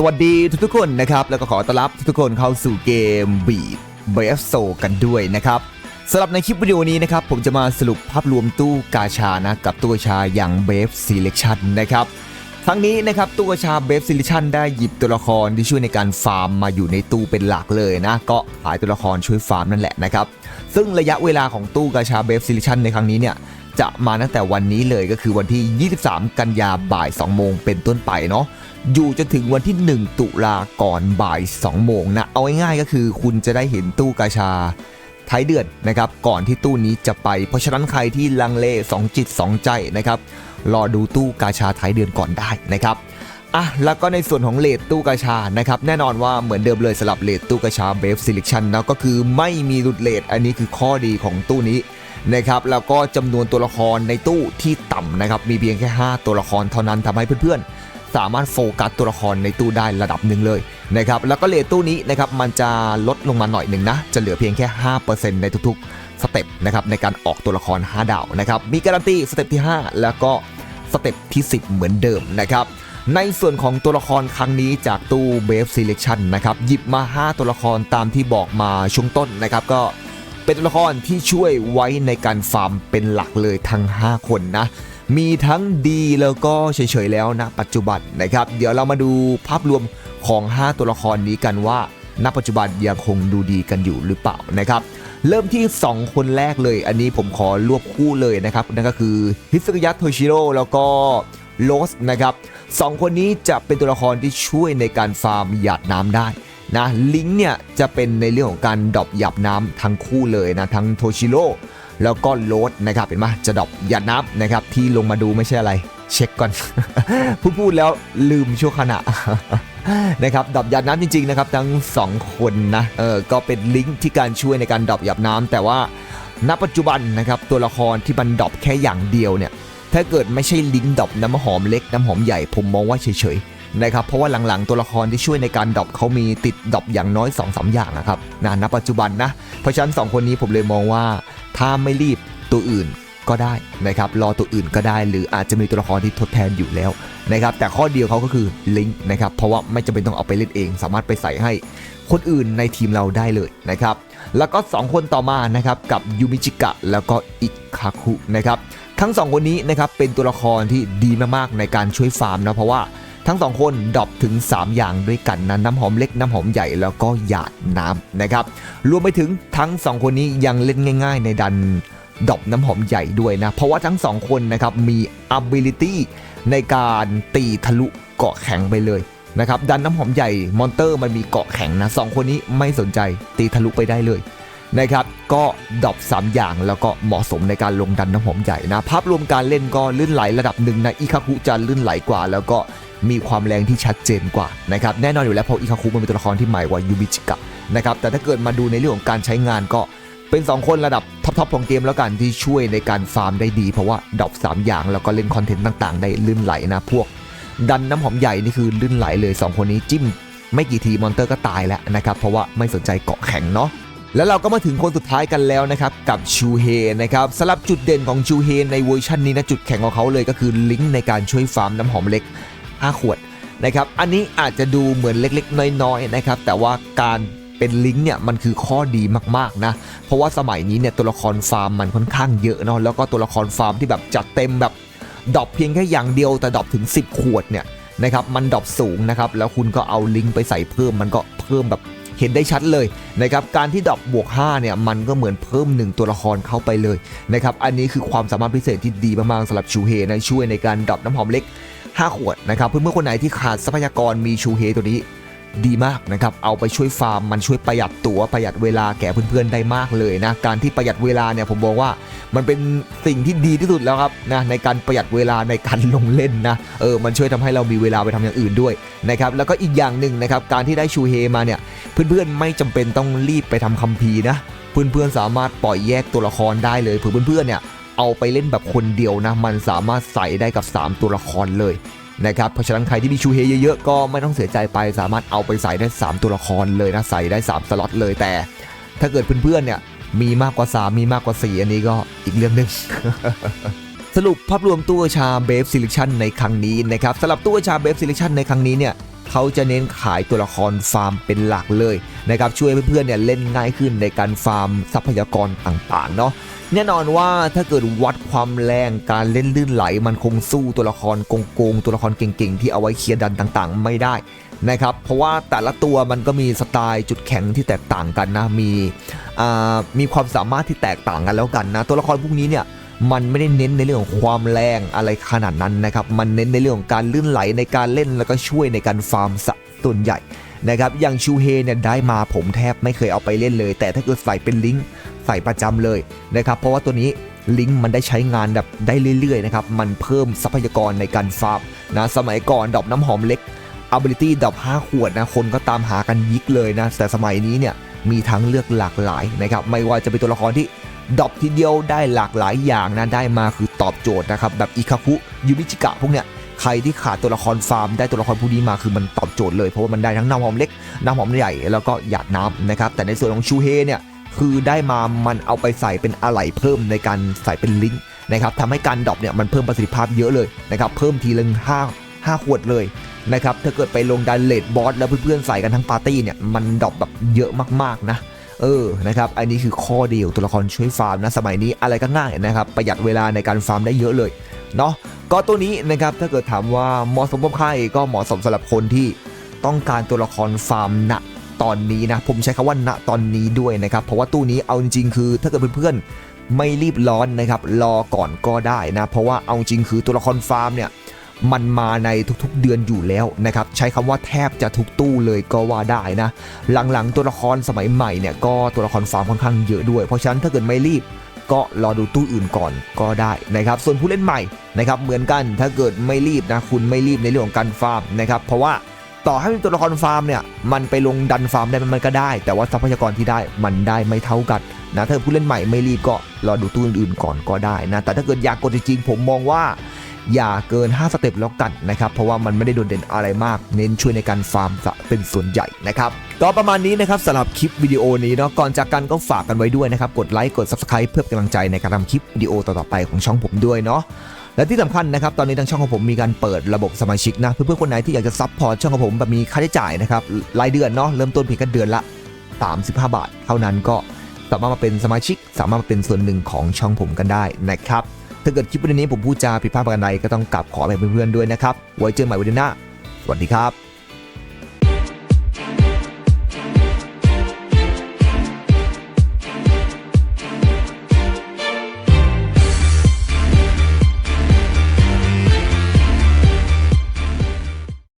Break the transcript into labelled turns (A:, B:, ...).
A: สวัสดีทุกๆคนนะครับ แล้วก็ขอต้อนรับทุกๆคนเข้าสู่เกมบีดเบฟโซกันด้วยนะครับสำหรับในคลิปวิดีโอนี้นะครับ ผมจะมาสรุปภาพรวมตู้กาชานะ กับตู้ชาอย่างเบฟซีเล c ชันนะครับทั้งนี้นะครับตู้กาชาเบฟซีเล c ชันได้หยิบตัวละครที่ช่วยในการฟาร์มมาอยู่ในตู้เป็นหลักเลยนะ ก็ขายตัวละครช่วยฟาร์มนั่นแหละนะครับ ซึ่งระยะเวลาของตู้กาชาเบฟซีเล c ชันในครั้งนี้เนี่ย จะมาตั้งแต่วันนี้เลยก็คือวันที่ 23 กันยาบ่าย 2 โมงเป็นต้นไปเนาะอยู่จนถึงวันที่ 1 ตุลาก่อนบ่าย 2 โมงนะ เอาง่ายๆก็คือคุณจะได้เห็นตู้กาชาท้ายเดือนนะครับก่อนที่ตู้นี้จะไป เพราะฉะนั้นใครที่ลังเล2จิต 2 ใจนะครับรอดูตู้กาชาท้ายเดือนก่อนได้นะครับอะแล้วก็ในส่วนของเลทตู้กาชานะครับแน่นอนว่าเหมือนเดิมเลยสำหรับเลทตู้กาชาเบฟซิลิชันนะก็คือไม่มีหลุดเลทอันนี้คือข้อดีของตู้นี้ นะครับแล้วก็จำนวนตัวละครในตู้ที่ต่ำนะครับมีเพียงแค่ 5 ตัวละครเท่านั้นทำให้เพื่อนๆ สามารถโฟกัสตัวละครในตู้ได้ระดับหนึ่งเลยนะครับแล้วก็เลทตู้นี้นะครับมันจะลดลงมาหน่อยหนึ่งนะจะเหลือเพียงแค่ 5%ในทุกๆสเต็ปนะครับในการออกตัวละคร 5 ดาวนะครับมีการันตีสเต็ปที่ 5 แล้วก็สเต็ปที่ 10 เหมือนเดิมนะครับในส่วนของตัวละครครั้งนี้จากตู้ b บฟ Selection นะครับหยิบมา 5 ตัวละครตามที่บอกมาช่วงต้นนะครับก็ เป็นตัวละครที่ช่วยไว้ในการฟาร์มเป็นหลักเลยทั้ง 5 คนนะ มีทั้งดีแล้วก็เฉยๆแล้วนะปัจจุบันนะครับ เดี๋ยวเรามาดูภาพรวมของ 5 ตัวละครนี้กันว่าณปัจจุบันยังคงดูดีกันอยู่หรือเปล่านะครับ เริ่มที่ 2 คนแรกเลย อันนี้ผมขอรวบคู่เลยนะครับ นั่นก็คือฮิสกยะโทชิโร่แล้วก็โลสนะครับสองคนนี้จะเป็นตัวละครที่ช่วยในการฟาร์มหยาดน้ำได้ นะลิงก์เนี่ยจะเป็นในเรื่องของการดรอปหยับน้ำทั้งคู่เลยนะทั้งโทชิโร่แล้วก็โรดนะครับเห็นไหมจะดรอปหยัดน้ำนะครับที่ลงมาดูไม่ใช่อะไร เช็คก่อน พูดพูดแล้วลืมชั่วขณะนะครับดรอปหยัดน้ำจริงๆนะครับทั้ง 2 คนนะเออก็เป็นลิงก์ที่การช่วยในการดรอปหยับน้ำแต่ว่าณปัจจุบันนะครับตัวละครที่มันดรอปแค่อย่างเดียวเนี่ยถ้าเกิดไม่ใช่ลิงก์ดรอปน้ำหอมเล็กน้ำหอมใหญ่ผมมองว่าเฉยๆ นะครับเพราะว่าหลังๆตัวละครที่ช่วยในการดรอปเขามีติดดรอปอย่างน้อย2อสอย่างนะครับนะณปัจจุบันนะเพราะฉะนั้น 2 คนนี้ผมเลยมองว่า ถ้าไม่รีบตัวอื่นก็ได้นะครับรอตัวอื่นก็ได้ หรืออาจจะมีตัวละครที่ทดแทนอยู่แล้วนะครับแต่ข้อเดียวเขาก็คือลิงก์นะครับเพราะว่าไม่จำเป็นต้องเอาไปเล่นเอง สามารถไปใส่ให้คนอื่นในทีมเราได้เลยนะครับแล้วก็ 2 คนต่อมานะครับกับยูมิจิกะแล้วก็อิคาคุนะครับทั้ง 2 คนนี้นะครับเป็นตัวละครที่ดีมากๆในการช่วยฟาร์มนะเพราะว่า ทั้ง2คนดรอปถึง 3 อย่างด้วยกันนะน้ำหอมเล็กน้ำหอมใหญ่แล้วก็หยาดน้ำนะครับรวมไปถึงทั้ง 2 คนนี้ยังเล่นง่าย ๆ ในดันดรอปน้ำหอมใหญ่ด้วยนะ เพราะว่าทั้ง2คนนะครับมี ability ในการตีทะลุเกาะแข็งไปเลยนะครับดันน้ำหอมใหญ่มอนเตอร์มันมีเกาะแข็งนะสคนนี้ไม่สนใจตีทะลุไปได้เลยนะครับก็ดรอป3อย่างแล้วก็เหมาะสมในการลงดันน้ำหอมใหญ่นะ ภาพรวมการเล่นก็ลื่นไหลระดับหนึ่งนะอิคาคุจะลื่นไหลกว่า แล้วก็ มีความแรงที่ชัดเจนกว่านะครับแน่นอนอยู่แล้วเพราะอิคาคุมันเป็นตัวละครที่ใหม่กว่ายูบิจิกะนะครับแต่ถ้าเกิดมาดูในเรื่องของการใช้งานก็เป็น 2 คนระดับท็อปๆของเกมแล้วกันที่ช่วยในการฟาร์มได้ดี เพราะว่าดรอป3อย่างแล้วก็เล่นคอนเทนต์ต่างๆ ได้ลื่นไหลนะพวก ดันน้ำหอมใหญ่นี่คือลื่นไหลเลย 2 คนนี้จิ้ม ไม่กี่ทีมอนเตอร์ก็ตายแล้วนะครับเพราะว่าไม่สนใจเกาะแข็งเนาะแล้วเราก็มาถึงคนสุดท้ายกันแล้วนะครับกับชูเฮนะครับสำหรับจุดเด่นของชูเฮในเวอร์ชันนี้นะจุดแข็งของเขาเลยก็คือลิงก์ในการช่วยฟาร์มน้ำหอมเล็ก 5 ขวดนะครับ อันนี้อาจจะดูเหมือนเล็กๆ น้อยๆนะครับ แต่ว่าการเป็นลิงก์เนี่ยมันคือข้อดีมากๆนะ เพราะว่าสมัยนี้เนี่ยตัวละครฟาร์มมันค่อนข้างเยอะเนาะ แล้วก็ตัวละครฟาร์มที่แบบจัดเต็มแบบดรอปเพียงแค่อย่างเดียวแต่ดรอปถึง 10 ขวดเนี่ยนะครับ มันดรอปสูงนะครับ แล้วคุณก็เอาลิงก์ไปใส่เพิ่ม มันก็เพิ่มแบบเห็นได้ชัดเลยนะครับ การที่ดรอปบวก 5 เนี่ย มันก็เหมือนเพิ่ม 1 ตัวละครเข้าไปเลยนะครับ อันนี้คือความสามารถพิเศษที่ดีมากๆสำหรับชูเฮนะ ช่วยในการดรอปน้ำหอมเล็ก 5 ขวดนะครับเพื่อนๆคนไหนที่ขาดทรัพยากรมีชูเฮตัวนี้ดีมากนะครับ เอาไปช่วยฟาร์มมันช่วยประหยัดตัวประหยัดเวลาแก่เพื่อนๆได้มากเลยนะ การที่ประหยัดเวลาเนี่ยผมบอกว่ามันเป็นสิ่งที่ดีที่สุดแล้วครับนะในการประหยัดเวลาในการลงเล่นนะเออมันช่วยทำให้เรามีเวลาไปทำอย่างอื่นด้วยนะครับแล้วก็อีกอย่างหนึ่งนะครับการที่ได้ชูเฮมาเนี่ยเพื่อนๆไม่จำเป็นต้องรีบไปทำคัมภีร์นะเพื่อนๆสามารถปล่อยแยกตัวละครได้เลยเผื่อเพื่อนๆเนี่ย เอาไปเล่นแบบคนเดียวนะ มันสามารถใส่ได้กับ 3 ตัวละครเลยนะครับเพราะฉะนั้นใครที่มีชูเฮเยอะๆ ก็ไม่ต้องเสียใจไป สามารถเอาไปใส่ได้ 3 ตัวละครเลยนะ ใส่ได้ 3 สล็อตเลยแต่ ถ้าเกิดเพื่อนๆเนี่ยมีมากกว่า 3 มีมากกว่า 4 อันนี้ก็อีกเรื่องหนึ่งสรุปภาพรวมตู้ชาเบฟซิลิชันในครั้งนี้นะครับสำหรับตู้ชาเบฟซิลิชันในครั้งนี้เนี่ย เขาจะเน้นขายตัวละครฟาร์มเป็นหลักเลยนะครับช่วยเพื่อนๆเนี่ยเล่นง่ายขึ้นในการฟาร์มทรัพยากรต่างๆเนาะแน่นอนว่าถ้าเกิดวัดความแรงการเล่นลื่นไหล มันคงสู้ตัวละครโกงๆตัวละครเก่งๆ ที่เอาไว้เคลียร์ดันต่างๆ ไม่ได้นะครับเพราะว่าแต่ละตัวมันก็มีสไตล์จุดแข็งที่แตกต่างกันนะมีมีความสามารถที่แตกต่างกันแล้วกันนะ ตัวละครพวกนี้เนี่ย มันไม่ได้เน้นในเรื่องของความแรงอะไรขนาดนั้นนะครับ มันเน้นในเรื่องของการลื่นไหลในการเล่นแล้วก็ช่วยในการฟาร์มสะส่วนใหญ่นะครับ อย่างชูเฮเนี่ยได้มาผมแทบไม่เคยเอาไปเล่นเลย แต่ถ้าเกิดใส่เป็นลิงก์ใส่ประจำเลยนะครับ เพราะว่าตัวนี้ลิงก์มันได้ใช้งานแบบได้เรื่อยๆนะครับ มันเพิ่มทรัพยากรในการฟาร์มนะ สมัยก่อนดอกน้ำหอมเล็ก ability ดอก5ขวดนะ คนก็ตามหากันยิกเลยนะ แต่สมัยนี้เนี่ยมีทั้งเลือกหลากหลายนะครับ ไม่ว่าจะเป็นตัวละครที่ ดอปทีเดียวได้หลากหลายอย่างนะได้มาคือตอบโจทย์นะครับ แบบอิคาคุยูมิจิกะพวกเนี้ยใครที่ขาดตัวละครฟาร์มได้ตัวละครพวกนี้มาคือมันตอบโจทย์เลยเพราะว่ามันได้ทั้งน้ำหอมเล็กน้ำหอมใหญ่แล้วก็หยาดน้ำนะครับแต่ในส่วนของชูเฮเนี่ยคือได้มามันเอาไปใส่เป็นอะไหล่เพิ่มในการใส่เป็นลิงก์นะครับทำให้การดรอปเนี่ยมันเพิ่มประสิทธิภาพเยอะเลยนะครับเพิ่มทีละห้าห้าขวดเลยนะครับถ้าเกิดไปลงดันเลดบอสแล้วเพื่อนๆใส่กันทั้งปาร์ตี้เนี่ยมันดรอปแบบเยอะมากๆนะ เออนะครับอันนี้คือข้อเดียวตัวละครช่วยฟาร์มนะสมัยนี้อะไรก็ง่ายนะครับประหยัดเวลาในการฟาร์มได้เยอะเลยเนาะก็ตัวนี้นะครับถ้าเกิดถามว่าเหมาะสมกับใครก็เหมาะสมสำหรับคนที่ต้องการตัวละครฟาร์มณตอนนี้นะผมใช้คำว่าณตอนนี้ด้วยนะครับ เพราะว่าตู้นี้เอาจริงๆคือถ้าเกิดเพื่อนๆไม่รีบร้อนนะครับ รอก่อนก็ได้นะ เพราะว่าเอาจริงคือตัวละครฟาร์มเนี่ย มันมาในทุกๆเดือนอยู่แล้วนะครับใช้คำว่าแทบจะทุกตู้เลยก็ว่าได้นะหลังๆตัวละครสมัยใหม่เนี่ยก็ตัวละครฟาร์มค่อนข้างเยอะด้วย เพราะฉะนั้นถ้าเกิดไม่รีบก็รอดูตู้อื่นก่อนก็ได้นะครับ ส่วนผู้เล่นใหม่นะครับเหมือนกันถ้าเกิดไม่รีบนะคุณไม่รีบในเรื่องของการฟาร์มนะครับเพราะว่าต่อให้เป็นตัวละครฟาร์มเนี่ยมันไปลงดันฟาร์มได้มันก็ได้ แต่ว่าทรัพยากรที่ได้มันได้ไม่เท่ากันนะถ้าผู้เล่นใหม่ไม่รีบก็รอดูตู้อื่นๆก่อนก็ได้นะแต่ถ้าเกิดอยากกดจริงๆผมมองว่า อย่าเกิน 5 สเต็ปแล้วกันนะครับ เพราะว่ามันไม่ได้โดดเด่นอะไรมาก เน้นช่วยในการฟาร์มเป็นส่วนใหญ่นะครับ ก็ประมาณนี้นะครับสำหรับคลิปวิดีโอนี้เนาะ ก่อนจากกันก็ฝากกันไว้ด้วยนะครับ กดไลค์ กด Subscribe เพื่อกำลังใจในการทำคลิปวิดีโอต่อๆไปของช่องผมด้วยเนาะและที่สำคัญนะครับตอนนี้ทางช่องของผมมีการเปิดระบบสมาชิกนะเพื่อนๆคนไหนที่อยากจะซัพพอร์ตช่องของผมแบบมีค่าใช้จ่ายนะครับรายเดือนเนาะเริ่มต้นเพียงแค่เดือนละ 35 บาท เท่านั้นก็สามารถมาเป็นสมาชิก สามารถมาเป็นส่วนหนึ่งของช่องผมกันได้นะครับ ถ้าเกิดคลิปวิดีโอนี้ผมพูดจาผิดพลาดประการใดก็ต้องกลับขอไปเพื่อนๆด้วยนะครับ ไว้เจอกันใหม่วันหน้า สวัสดีครับ